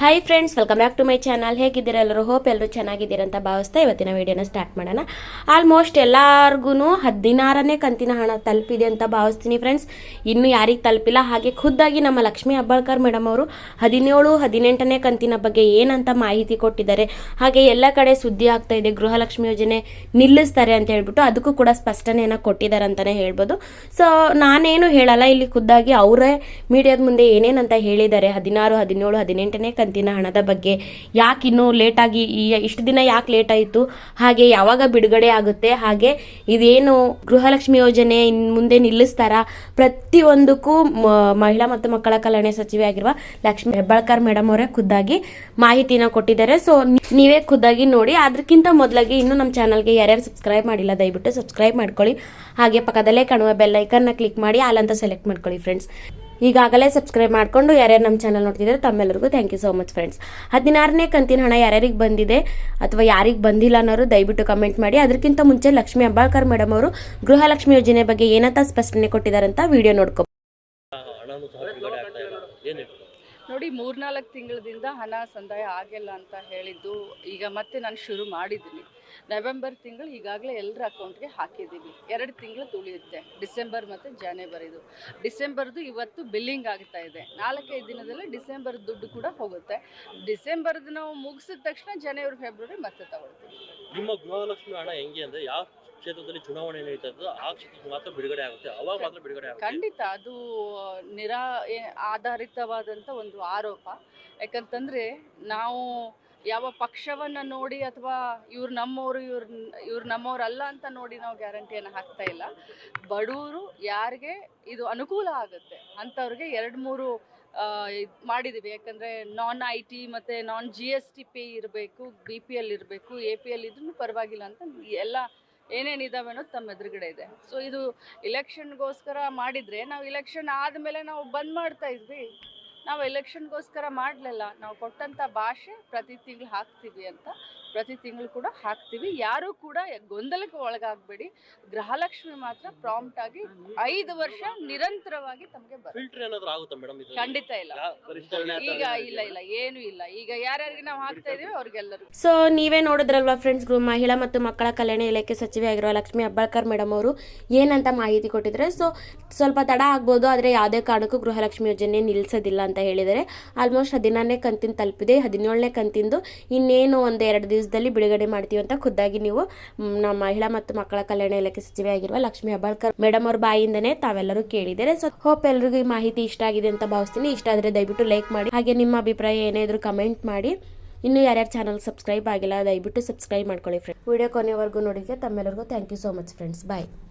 Hi friends welcome back to my channel ಹೇಗಿದ್ದೀರಾ ಎಲ್ಲರೂ? Hope ಎಲ್ಲರೂ ಚೆನ್ನಾಗಿದ್ದೀರಾ ಅಂತ ಭಾವಿಸ್ತಾ ಇವತ್ತಿನ ವಿಡಿಯೋನ ಸ್ಟಾರ್ಟ್ ಮಾಡೋಣ. ಆಲ್ಮೋಸ್ಟ್ ಎಲ್ಲರಿಗೂ ಹದಿನಾರನೇ ಕಂತಿನ ಹಣ ತಲುಪಿದೆ ಅಂತ ಭಾವಿಸ್ತೀನಿ ಫ್ರೆಂಡ್ಸ್ ಇನ್ನು ಯಾರಿಗೆ ತಲುಪಿಲ್ಲ, ಹಾಗೆ ಖುದ್ದಾಗಿ ನಮ್ಮ ಲಕ್ಷ್ಮೀ ಅಬ್ಬಾಳ್ಕರ್ ಮೇಡಮ್ ಅವರು ಹದಿನೇಳು, ಹದಿನೆಂಟನೇ ಕಂತಿನ ಬಗ್ಗೆ ಏನಂತ ಮಾಹಿತಿ ಕೊಟ್ಟಿದ್ದಾರೆ. ಹಾಗೆ ಎಲ್ಲ ಕಡೆ ಸುದ್ದಿ ಆಗ್ತಾ ಇದೆ, ಗೃಹಲಕ್ಷ್ಮಿ ಯೋಜನೆ ನಿಲ್ಲಿಸ್ತಾರೆ ಅಂತ ಹೇಳ್ಬಿಟ್ಟು ಅದಕ್ಕೂ ಕೂಡ ಸ್ಪಷ್ಟನೆಯನ್ನು ಕೊಟ್ಟಿದ್ದಾರೆ ಅಂತಲೇ ಹೇಳ್ಬೋದು. ಸೊ ನಾನೇನು ಹೇಳಲ್ಲ, ಇಲ್ಲಿ ಖುದ್ದಾಗಿ ಅವರೇ ಮೀಡಿಯಾದ ಮುಂದೆ ಏನೇನಂತ ಹೇಳಿದ್ದಾರೆ. ಹದಿನಾರು, ಹದಿನೇಳು, ಹದಿನೆಂಟನೇ ಕಂತಿನ ಹಣದ ಬಗ್ಗೆ. ಯಾಕೆ ಇನ್ನೂ ಲೇಟಾಗಿ ಈ ಇಷ್ಟು ದಿನ ಯಾಕೆ ಲೇಟ್ ಆಯಿತು ಹಾಗೆ ಯಾವಾಗ ಬಿಡುಗಡೆ ಆಗುತ್ತೆ? ಹಾಗೆ ಇದೇನು ಗೃಹಲಕ್ಷ್ಮಿ ಯೋಜನೆ ಇನ್ ಮುಂದೆ ನಿಲ್ಲಿಸ್ತಾರಾ? ಪ್ರತಿಯೊಂದಕ್ಕೂ ಮಹಿಳಾ ಮತ್ತು ಮಕ್ಕಳ ಕಲ್ಯಾಣ ಸಚಿವೆ ಆಗಿರುವ ಲಕ್ಷ್ಮಿ ಹೆಬ್ಬಾಳ್ಕರ್ ಮೇಡಮ್ ಅವರೇ ಖುದ್ದಾಗಿ ಮಾಹಿತಿನ ಕೊಟ್ಟಿದ್ದಾರೆ. ಸೊ ನೀವೇ ಖುದ್ದಾಗಿ ನೋಡಿ. ಅದಕ್ಕಿಂತ ಮೊದಲಾಗಿ ಇನ್ನೂ ನಮ್ಮ ಚಾನಲ್ಗೆ ಯಾರ್ಯಾರು ಸಬ್ಸ್ಕ್ರೈಬ್ ಮಾಡಿಲ್ಲ, ದಯವಿಟ್ಟು ಸಬ್ಸ್ಕ್ರೈಬ್ ಮಾಡ್ಕೊಳ್ಳಿ. ಹಾಗೆ ಪಕ್ಕದಲ್ಲೇ ಕಾಣುವ ಬೆಲ್ ಐಕನ್ನ ಕ್ಲಿಕ್ ಮಾಡಿ ಅಲ್ಲಂತ ಸೆಲೆಕ್ಟ್ ಮಾಡ್ಕೊಳ್ಳಿ ಫ್ರೆಂಡ್ಸ್ ಈಗಾಗಲೇ ಸಬ್ಸ್ಕ್ರೈಬ್ ಮಾಡಿಕೊಂಡು ಯಾರ್ಯಾರು ನಮ್ಮ ಚಾನಲ್ ನೋಡ್ತಿದ್ದಾರೆ ತಮ್ಮೆಲ್ಲರಿಗೂ thank you so much friends ಹದಿನಾರನೇ ಕಂತಿನ ಹಣ ಯಾರ್ಯಾರಿಗೆ ಬಂದಿದೆ ಅಥವಾ ಯಾರಿಗೆ ಬಂದಿಲ್ಲ ಅನ್ನೋರು ದಯವಿಟ್ಟು ಕಮೆಂಟ್ ಮಾಡಿ. ಅದಕ್ಕಿಂತ ಮುಂಚೆ ಲಕ್ಷ್ಮೀ ಅಂಬಾಳ್ಕರ್ ಮೇಡಮ್ ಅವರು ಗೃಹಲಕ್ಷ್ಮಿ ಯೋಜನೆ ಬಗ್ಗೆ ಏನಂತ ಸ್ಪಷ್ಟನೆ ಕೊಟ್ಟಿದ್ದಾರೆ ಅಂತ ವಿಡಿಯೋ ನೋಡ್ಕೊ ನೋಡಿ, ಮೂರ್ನಾಲ್ಕು ತಿಂಗಳದಿಂದ ಹಣ ಸಂದಾಯ ಆಗಿಲ್ಲ ಅಂತ ಹೇಳಿದ್ದು ಈಗ ಮತ್ತೆ ನಾನು ಶುರು ಮಾಡಿದ್ದೀನಿ. ನವೆಂಬರ್ ತಿಂಗಳು ಈಗಾಗಲೇ ಎಲ್ಲರ ಅಕೌಂಟ್ಗೆ ಹಾಕಿದ್ದೀವಿ ಎರಡು ತಿಂಗಳು ತುಳಿಯುತ್ತೆ ಡಿಸೆಂಬರ್ ಮತ್ತು ಜಾನ್ವರಿದು ಡಿಸೆಂಬರ್ದು ಇವತ್ತು ಬಿಲ್ಲಿಂಗ್ ಆಗ್ತಾ ಇದೆ. ನಾಲ್ಕೈದು ದಿನದಲ್ಲಿ ಡಿಸೆಂಬರ್ ದುಡ್ಡು ಕೂಡ ಹೋಗುತ್ತೆ. ಡಿಸೆಂಬರ್ದು ನಾವು ಮುಗಿಸಿದ ತಕ್ಷಣ ಜನವರಿ, ಫೆಬ್ರವರಿ ಮತ್ತೆ ತಗೊಳ್ತೀವಿ. ನಿಮ್ಮ ಗೃಹಲಕ್ಷ್ಮಿ ಹಣ ಹೆಂಗೆ ಅಂದ್ರೆ ಯಾವ ಕ್ಷೇತ್ರದಲ್ಲಿ ಚುನಾವಣೆ ನಡೀತಾ ಆ ಕ್ಷೇತ್ರಕ್ಕೆ ಮಾತ್ರ ಬಿಡುಗಡೆ ಆಗುತ್ತೆ. ಅವಾಗ ಮಾತ್ರ ಬಿಡುಗಡೆ ಆಗುತ್ತೆ. ಖಂಡಿತ ಅದು ನಿರಾ ಆಧಾರಿತವಾದಂತ ಒಂದು ಆರೋಪ. ಯಾಕಂತಂದರೆ ನಾವು ಯಾವ ಪಕ್ಷವನ್ನು ನೋಡಿ ಅಥವಾ ಇವ್ರು ನಮ್ಮವರು, ಇವ್ರು ಇವ್ರು ನಮ್ಮವ್ರಲ್ಲ ಅಂತ ನೋಡಿ ನಾವು ಗ್ಯಾರಂಟಿಯನ್ನು ಹಾಕ್ತಾ ಇಲ್ಲ. ಬಡವರು ಯಾರಿಗೆ ಇದು ಅನುಕೂಲ ಆಗುತ್ತೆ ಅಂಥವ್ರಿಗೆ ಎರಡು ಮೂರು ಮಾಡಿದ್ದೀವಿ ಯಾಕಂದರೆ ನಾನ್ ಐ ಟಿ ಮತ್ತು non G S T pay ಇರಬೇಕು, ಬಿ ಪಿ ಎಲ್ ಇರಬೇಕು, ಎ ಪಿ ಎಲ್ ಇದ್ರೂ ಪರವಾಗಿಲ್ಲ ಅಂತ ಎಲ್ಲ ಏನೇನು ಇದಾವೆ ಅನ್ನೋದು ತಮ್ಮ ಎದುರುಗಡೆ ಇದೆ. ಸೊ ಇದು ಇಲೆಕ್ಷನ್ಗೋಸ್ಕರ ಮಾಡಿದರೆ ನಾವು ಇಲೆಕ್ಷನ್ ಆದಮೇಲೆ ನಾವು ಬಂದ್ ಮಾಡ್ತಾ ಇದ್ವಿ. ನಾವು ಎಲೆಕ್ಷನ್ಗೋಸ್ಕರ ಮಾಡಲಿಲ್ಲ. ನಾವು ಕೊಟ್ಟಂಥ ಭಾಷೆ ಪ್ರತಿ ತಿಂಗಳು ಹಾಕ್ತೀವಿ ಅಂತ ಪ್ರತಿ ತಿಂಗಳು ಕೂಡ ಹಾಕ್ತೀವಿ. ಯಾರು ಕೂಡ ಗೊಂದಲಕ್ಕೆ ಒಳಗಾಗಬೇಡಿ. ಗೃಹಲಕ್ಷ್ಮಿ ಮಾತ್ರ ಪ್ರಾಂಪ್ಟ್ ಆಗಿ ಐದು ವರ್ಷ ನಿರಂತರವಾಗಿ ತಮಗೆ ಬರುತ್ತೆ. ಖಂಡಿತ ಇಲ್ಲ. ಈಗ? ಇಲ್ಲ ಇಲ್ಲ ಏನು ಇಲ್ಲ. ಈಗ ಯಾರ್ಯಾರಿಗೆ ನಾವು ಹಾಕ್ತಾ ಇದೀವಿ ಅವ್ರಿಗೆಲ್ಲರೂ ಸೊ ನೀವೇ ನೋಡಿದ್ರಲ್ವಾ ಫ್ರೆಂಡ್ಸ್ ಗೃಹ ಮಹಿಳಾ ಮತ್ತು ಮಕ್ಕಳ ಕಲ್ಯಾಣ ಇಲಾಖೆ ಸಚಿವೆ ಆಗಿರುವ ಲಕ್ಷ್ಮಿ ಅಬ್ಬಳ್ಕರ್ ಮೇಡಮ್ ಅವರು ಏನಂತ ಮಾಹಿತಿ ಕೊಟ್ಟಿದ್ರೆ ಸೊ ಸ್ವಲ್ಪ ತಡ ಆಗ್ಬೋದು ಆದರೆ ಯಾವುದೇ ಕಾರಣಕ್ಕೂ ಗೃಹಲಕ್ಷ್ಮಿ ಯೋಜನೆ ನಿಲ್ಲಿಸೋದಿಲ್ಲ ಅಂತ ಹೇಳಿದರೆ ಆಲ್ಮೋಸ್ಟ್ ಹದಿನಾರನೇ ಕಂತಿನ ತಲುಪಿದೆ. ಹದಿನೇಳನೇ ಕಂತಿಂದು ಇನ್ನೇನು ಒಂದು ಎರಡು ದಿವಸದಲ್ಲಿ ಬಿಡುಗಡೆ ಮಾಡ್ತೀವಿ ಅಂತ ಖುದ್ದಾಗಿ ನೀವು ನಮ್ಮ ಮಹಿಳಾ ಮತ್ತು ಮಕ್ಕಳ ಕಲ್ಯಾಣ ಇಲಾಖೆ ಸಚಿವೆ ಆಗಿರುವ ಲಕ್ಷ್ಮೀ ಹೆಬ್ಬಾಳ್ಕರ್ ಮೇಡಮ್ ಅವ್ರ ಬಾಯಿಂದನೇ ತಾವೆಲ್ಲರೂ ಕೇಳಿದ್ದಾರೆ. ಸೊ ಹೋಪ್ ಎಲ್ಲರಿಗೂ ಈ ಮಾಹಿತಿ ಇಷ್ಟ ಆಗಿದೆ ಅಂತ ಭಾವಿಸ್ತೀನಿ. ಇಷ್ಟ ಆದರೆ ದಯವಿಟ್ಟು ಲೈಕ್ ಮಾಡಿ. ಹಾಗೆ ನಿಮ್ಮ ಅಭಿಪ್ರಾಯ ಏನೇ ಇದ್ರೂ ಕಮೆಂಟ್ ಮಾಡಿ. ಇನ್ನು ಯಾರ್ಯಾರು ಚಾನಲ್ ಸಬ್ಸ್ಕ್ರೈಬ್ ಆಗಿಲ್ಲ, ದಯವಿಟ್ಟು ಸಬ್ಸ್ಕ್ರೈಬ್ ಮಾಡ್ಕೊಳ್ಳಿ ಫ್ರೆಂಡ್ ವಿಡಿಯೋ ಕೊನೆವರೆಗೂ ನೋಡಿದ್ರೆ ತಮ್ಮೆಲ್ಲರಿಗೂ thank you so much friends bye